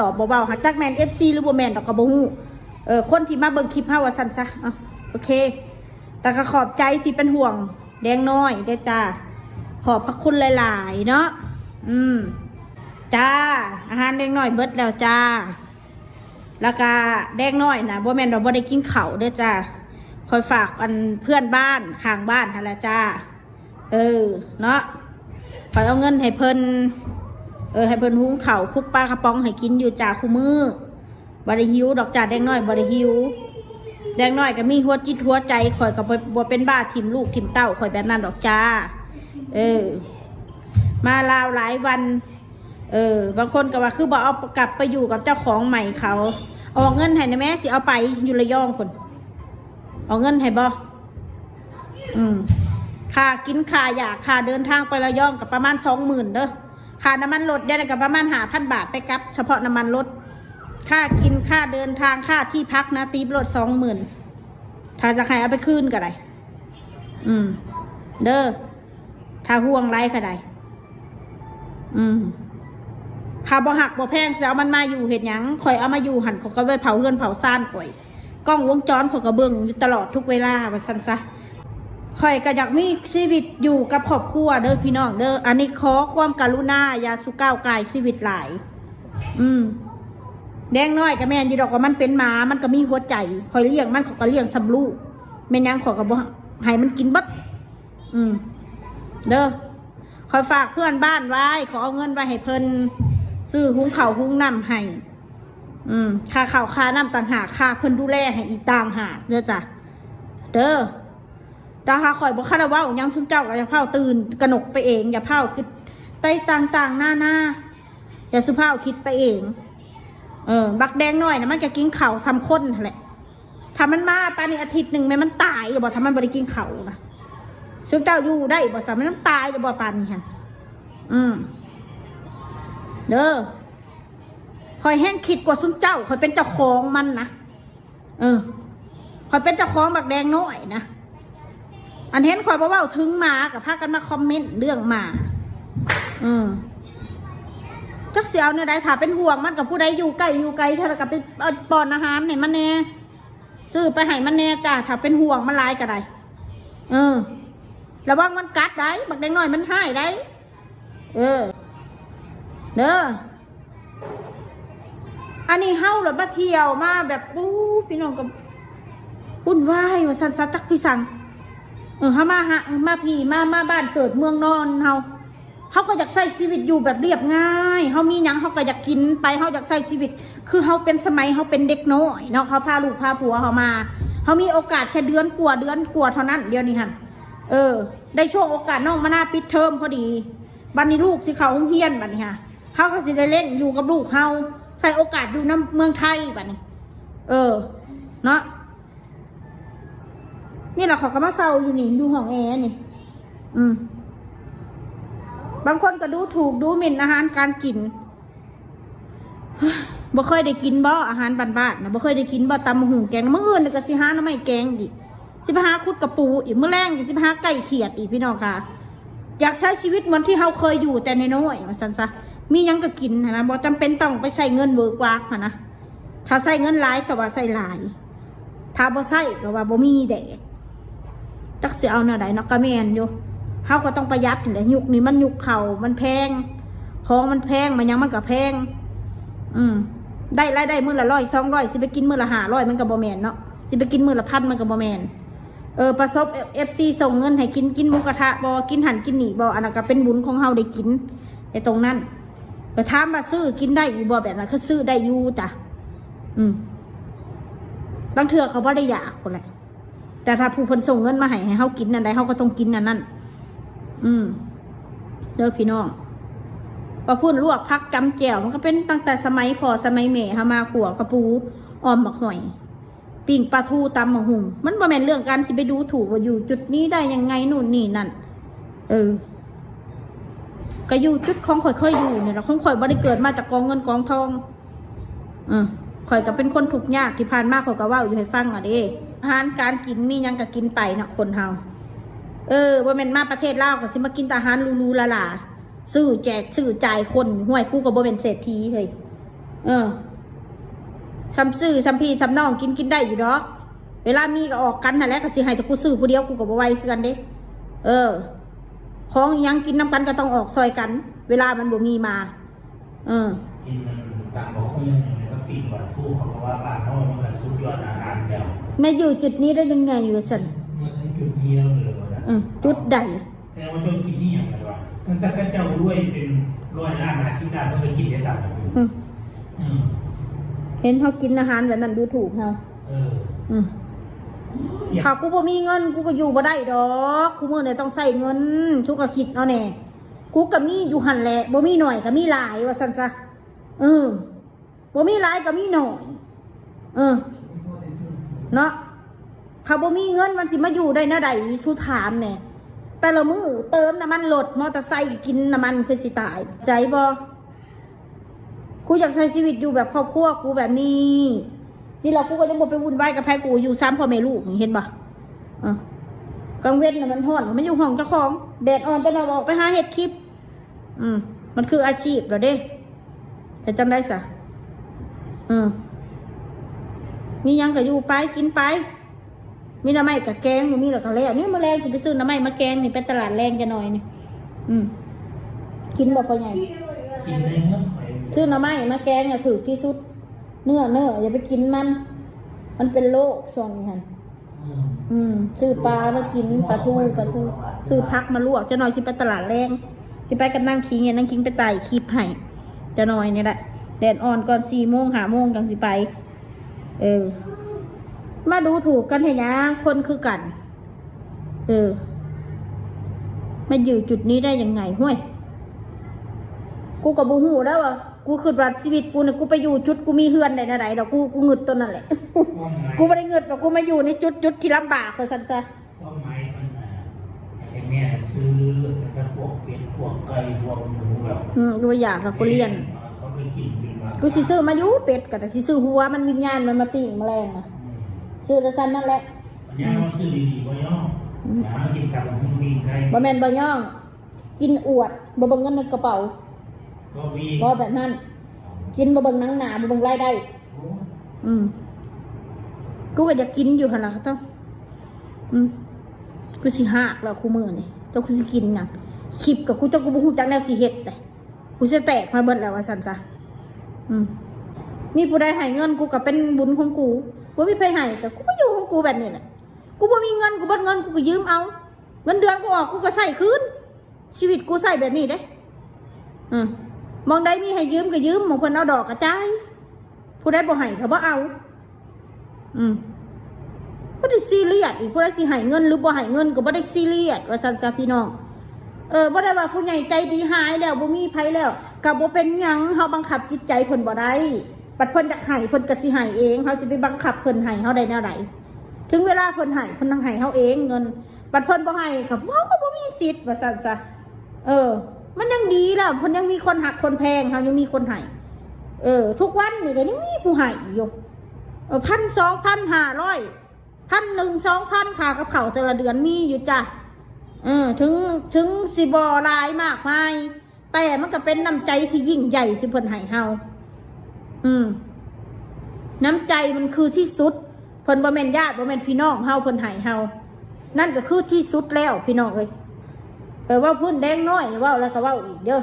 ตอบเบาๆหากจักแมนเอฟซีหรือบ่แมนดอกกระบฮูเออคนที่มาเบิ่งคลิปเฮาว่าซั่นซะอะโอเค แต่ก็ขอบใจที่เป็นห่วง แดงน้อยเด้จ้าขอบพระคุณหลายๆ เนาะอืมจ้า อาหารแดงน้อยเบิดแล้วจ้า แล้วก็แดงน้อยนะบ่แมนเราบ่ได้กินข้าเด้อจ้าคอยฝากอันเพื่อนบ้านข้างบ้านนั่นแหละจ้า เออ เนาะคอยเอาเงินให้เพิ่น เออให้เพิ่นหุงเข้าคุกปลากระป๋องให้กินอยู่จ้าคู่มือบ่ได้หิวดอกจ้าแดงน้อยบ่ได้หิว แดงน้อยก็มีหัวจิตหัวใจข่อยก็บ่บ่เป็นบ้าทิมลูกทิมเต้าข่อยแบบนั้นดอกจ้า เออ มาลาวหลายวัน เออ บางคนก็ว่าคือบอกเอากลับไปอยู่กับเจ้าของใหม่เขาเอาเงินให้นะแม่สิเอาไปอยู่ระยองคนเอาเงินให้บออืมค่ากินค่าอยากค่าเดินทางไประยองกับประมาณสองหมื่นเด้อ ค่าน้ำมันรถได้กับประมาณหาพันบาทไปกับ เฉพาะน้ำมันรถค่ากินค่าเดินทางค่าที่พักนะตีบรถสองหมื่นถ้าจะใครเอาไปคืนก็ได้อืม เด้อถ้าห่วงไรก็ได้อืมข้าบ่หักบ่แพงสิเอามันมาอยู่เห็ดหยังข่อยเอามาอยู่หันเขาก็ไปเผาเฮือนเผาซ่านข่อย กล้องวงจรเขาก็เบิ่งอยู่ตลอดทุกเวลาว่าซั่นซะ ข่อยก็อยากมีชีวิตอยู่กับครอบครัวเด้อพี่น้องเด้ออันนี้ขอความกรุณาอย่าสุก้าวไกลชีวิตหลาย อืมแดงน้อยก็แม่นอยู่ดอกว่ามันเป็นหมา มันก็มีหัวใจข่อยเลี้ยงมันเขาก็เลี้ยงสำลูกแม่นยังขอก็บ่ให้มันกินบัดอืม เด้อคอยฝากเพื่อนบ้านไว้ ขอเอาเงินไว้ให้เพิ่นซื้อหุงเข้าหุงน้ำให้ อืม ค่าข้าวค่าน้ำต่างหากค่าเพิ่นดูแลให้อีต่างหากเด้อจ้ะ เด้อ ดาหาข่อยบอกคาราว่ายังซุมเจ้าก็อย่าเผาตื่นกระหนกไปเอง อย่าเผาคิดไต่ต่างๆหน้าหน้าอย่าสุภาพคิดไปเอง เออ บักแดงหน่อยนะมันจะกินเข่าวซ้ำข้นแหละถ้ามันมาปานนี้อาทิตย์หนึ่งแม่มันตายหรือบอกถ้ามันบริกินเข่านะซุมเจ้าอยู่ได้บอกสามันน้ำตายหรือบอกปานนี้ฮะอืมเด้อคอยแห้งคิดกว่าซุมเจ้าคอยเป็นเจ้าของมันนะเออคอยเป็นเจ้าของบักแดงน้อยนะ อันเห็นคอยบอกว่าถึงหมากับพากันมาคอมเมนต์เรื่องหมาอืมจักเสียวเนี่ยได้ถ้าเป็นห่วงมันกับผู้ใดอยู่ใกล้อยู่ไกลถ้ากับไปป้อนอาหารให้มันแน่ซื้อไปให้มันแน่จ้าถ้าเป็นห่วงมันลายก็ได้เออระวังมันกัดได้บักแดงน้อยมันให้ได้ เออเด้ออันนี้เฮาหรือมาเที่ยวมาแบบปู้พี่น้องกับปุ่นวายว่าสันสัจักพี่สัง เออเฮามาฮะมาพี่มามาบ้านเกิดเมืองนอนเฮาเฮาก็อยากใช้ชีวิตอยู่แบบเรียบง่ายเฮามีหยังเฮาก็อยากกินไปเฮาอยากใช้ชีวิต คือเฮาเป็นสมัยเฮาเป็นเด็กน้อยเนาะเขาพาลูกพาผัวเฮามาเฮามีโอกาสแค่เดือนกว่าเดือนกว่าเท่านั้นเดียวนี้หันเออ ได้ช่วงโอกาสน้องมาหน้าปิดเทอมพอดีบัดนี้ลูกสิเขาโรงเรียนบัดนี้ฮะเฮาก็สิได้เล่นอยู่กับลูกเฮาใส่โอกาสอยู่น้ำเมืองไทยบัดนี้ เออ เนาะ นี่แหละเขาก็มาเศร้าอยู่นี่ดูห้องแอร์นี่ อืม บางคนก็ดูถูกดูหมิ่นอาหารการกินบ่เคยได้กินบ่อาหารบ้านๆนะบ่เคยได้กินบ่ตำหุ่งแกงมื้ออื่นนี่ก็สิหาน้ำไม่แกงอีกสิไปหาคุดกระปูอีกมื้อแรงก็สิไปหาไก่เขียดอีกพี่น้องค่ะ อยากใช้ชีวิตเหมือนที่เฮาเคยอยู่แต่น้อยๆว่าซั่นซะมียังก็กินนะบ่จำเป็นต้องไปใช้เงินเบิกวากหั้นนะถ้าใช้เงินหลายก็ว่าใช้หลาย ถ้าบ่ใช้ก็ว่าบ่มีแดก จักเสิเอาแนวใดเนาะก็แมนอยู่เฮาก็ต้องประหยัดนั่นแหยุคนี้มันยุคเขามันแพงของมันแพงมันยังมันก็แพง อืม ได้รายได้มื้อละร้อยสองร้อยสิไปกินมื้อละห้าร้อยมันก็บ่แมนเนาะสิไปกินมื้อละพันมันก็บ่แมนเออประสบ FC ส่งเงินให้กินกินหมูกระทะบ่กินหันกินหนีบ่อันนั้นก็เป็นบุญของเฮาได้กินไอ้ตรงนั้นก็ถามว่าซื้อกินได้อยู่บ่แบบนั้นคือซื้อได้อยู่จ้ะอืมบางเทื่อเขาบ่ได้อยากคนแหละ แต่ถ้าผู้เพิ่นส่งเงินมาให้ให้เฮากินนั่นใดเฮาก็ต้องกินนั่นนั่นอืมเด้อพี่น้องพอพูดลวกพักจำแจ่วมันก็เป็นตั้งแต่สมัยพอสมัยเมหามาขัวกระปูออมบักหอยปิ่งปลาทูตำมะหุ่งมันบ่แม่นเรื่องการสิไปดูถูกว่าอยู่จุดนี้ได้ยังไงนู่นนี่นั่นเออก็อยู่จุดของข่อยเคยอยู่เนี่ยเราของข่อยบ่ได้เกิดมาจากกองเงินกองทอง อืมข่อยก็เป็นคนถูกข์ยากที่ผ่านมาข่อยก็ว่าอยู่ให้ฟังอะเด้ อาหารการกินมียังก็กินไปเนาะคนเฮาเออว่าแม่นมาประเทศลาวก็สิมากินแต่อาหารหรูๆละล่ะซื้อแจกซื้อจ่ายคนห่วยกูก็บ่เป็นเศรษฐีเฮ้ยเออซ้ำซื้อซ้ำพี่ซ้ำน้องกินกินได้อยู่ดอกเวลามีก็ออกกันนั่นแหละก็สิให้แต่กูซื้อผู้เดียวกูก็บ่ไหวคือกันเด้เออ ของยังกินน้ำกันก็ต้องออกซอยกัน เวลามันบ่มีมา เออกินมันต่างกับคุ้งอย่างนี้ก็ปีนว่าทูเขาก็ว่าบ้านเขามันก็สุดยอดอาหารแล้วม่อยู่จุดนี้ได้ยังไงอยู่สันมันถึงจุดนี้แล้วเลยนะเออจุดใดแสดงว่าเจ้ากินนี่อย่างไรวะตั้งแต่ข้าเจ้ารวยเป็นร้อยล้านอาชีพได้ไม่เคยกินได้ต่างกันอืมอืมเห็นเขากินอาหารแบบนั้นดูถูกเขาเอออืมอยาถ้ากูบ่มีเงินกูก็อยู่บ่ได้ดอกกูเมื้อนี้ต้องใส่เงินชุกก็คิดเอาแน่กูก็มีอยู่หันแหละบ่มีหน่อยก็มีหลายว่าซั่นซะเออ บ่มีหลายก็มีหน่อย เออ เนาะเขาบ่มีเงินมันสิมาอยู่ได้นะใดชูถามแหน่ยแต่ละมือเติมน้ำมันรถมอเตอร์ไซค์กินน้ำมันคือสิตาย ใจบ่กูอยากใช้ชีวิตอยู่แบบครอบครัวกูแบบนี้ นี่เรากูก็ยังบ่ไปวุ่นวายกับใครกูอยู่ซ้ำพ่อแม่ลูกเห็นบ่อะกลางเว้นน่ะมันร้อนมันอยู่ห้องเจ้าของแดดอ่อนจะนอนออกไปหาเห็ดคลิป อืม มันคืออาชีพเหรอเด้เห็นจำได้สะ อืมมีหยังก็อยู่ไปกินไป มีน้ำไม้กับแกงมีแล้วก็แล้วนี่มาแรงสิไปซื้อน้ำไม้มาแกงนี่ไปตลาดแรงจะหน่อยนี่อืมกินบ่พอใหญ่กินในเงินไปซื้อน้ำไม้มาแกงอะถือที่สุด เนื้อเนื้ออย่าไปกินมัน มันเป็นโรคช่วงนี้ฮันอืมอืมซื้อปลามากินปลาทูปลาทูซื้อพักมาลวกจะหน่อยสิไปตลาดแรงสิไปกับนางคิงเนี่ยนางคิงไปไต่คลิปให้จะหน่อยนี่แหละ แดดอ่อนก่อนสี่โมงหาโมงจังสิไป เออ มาดูถูกกันเห็นยังคนคือกัน เออ มาอยู่จุดนี้ได้ยังไงห้วย กูกับบูหูแล้วอะกูคือรัดชีวิตกูเนี่ยกูไปอยู่จุดกูมีเฮือนไหนไหนดอกกูกูเงึดตัวนั่นแหละต้นไม้กูไม่ได้เงินหรอกกูมาอยู่ในจุดจุดที่ลำบากเลยสันซะต้นไม้มันอะให้แม่ซื้อแต่พวกเป็ดพวกไก่พวกหมูแบบอืมกูอยากหรอกกูเรียนเขาไปกินจนว่า กูสิซื้อมาอยู่เป็ดกันสิซื้อหัวมันวิญญาณมันมาปิ้งแมลงนะอืมซื้อแต่สันนั่นแหละอันนี้เราซื้อดีๆบ่ย่ออย่ากินกับมันมีใครบ่แม่นบ่ย่อง กินอวดบ่เบิ่งเงินในกระเป๋าก็มีบ่แบบนั้น กินบ่เบิ่งหนังหนาบ่เบิ่งรายได้โอ้อืมกูก็อยากกินอยู่หั่นล่ะต้องอืมกูสิหากแล้วคู่มือนี่เจ้ากูสิกินหยังคลิปกับกูเจ้ากูบ่ฮู้จักแนวสิเฮ็ดเลยกูจะแตกมาเบิดแล้วว่าซั่นซะ อืมนี่ผู้ใดให้เงินกูก็เป็นบุญของกูบ่มีไผให้แต่กูก็อยู่ของกูแบบนี้แหละกูบ่มีเงินกูเบิดเงินกูก็ยืมเอา เงินเดือนกูออกกูก็ใส่คืนชีวิตกูใส่แบบนี้เด้ อืมมองใดมีให้ยืมก็ยืมมองเพิ่นเอาดอกกระจายผู้ใดบ่ให้เขาบ่เอา อืมบ่ได้ซีเรียสอีกผู้ใดสิให้เงินหรือบ่ให้เงินก็บ่ได้ซีเรียสว่าซั่นซะพี่น้อง เออบ่ได้ว่าผู้ใหญ่ใจดีหายแล้วบ่มีไผแล้วก็บ่เป็นหยังเฮาบังคับจิตใจเพิ่นบ่ได้บัดเพิ่นจะให้เพิ่นก็สิให้เองเฮาสิไปบังคับเพิ่นให้เฮาได้แนวใดถึงเวลาเพิ่นให้เพิ่นต้องให้เฮาเองเงินบัดเพิ่นบ่ให้ก็เฮาก็บ่มีสิทธิ์ว่าซั่นซะเออ มันยังดีแล้วเพิ่นยังมีคนหักคนแพงเฮายังมีคนให้เออ ทุกวันนี่ก็ยังมีผู้ให้อยู่เออพันสองพันห้าร้อยพันหนึ่งสองพันค่ากับเขาแต่ละเดือนมีอยู่จ้ะ เออถึงถึงสิบอลายมากมายแต่มันก็เป็นน้ำใจที่ยิ่งใหญ่ที่เพิ่นให้เฮาอืม น้ำใจมันคือที่สุดเพิ่นบ่แม่นญาติบ่แม่นพี่น้องเฮาเพิ่นให้เฮานั่นก็คือที่สุดแล้วพี่น้องเอ้ยไปว่าพื้นแดงน้อยว่าแล้วก็ว่าอีกเด้อ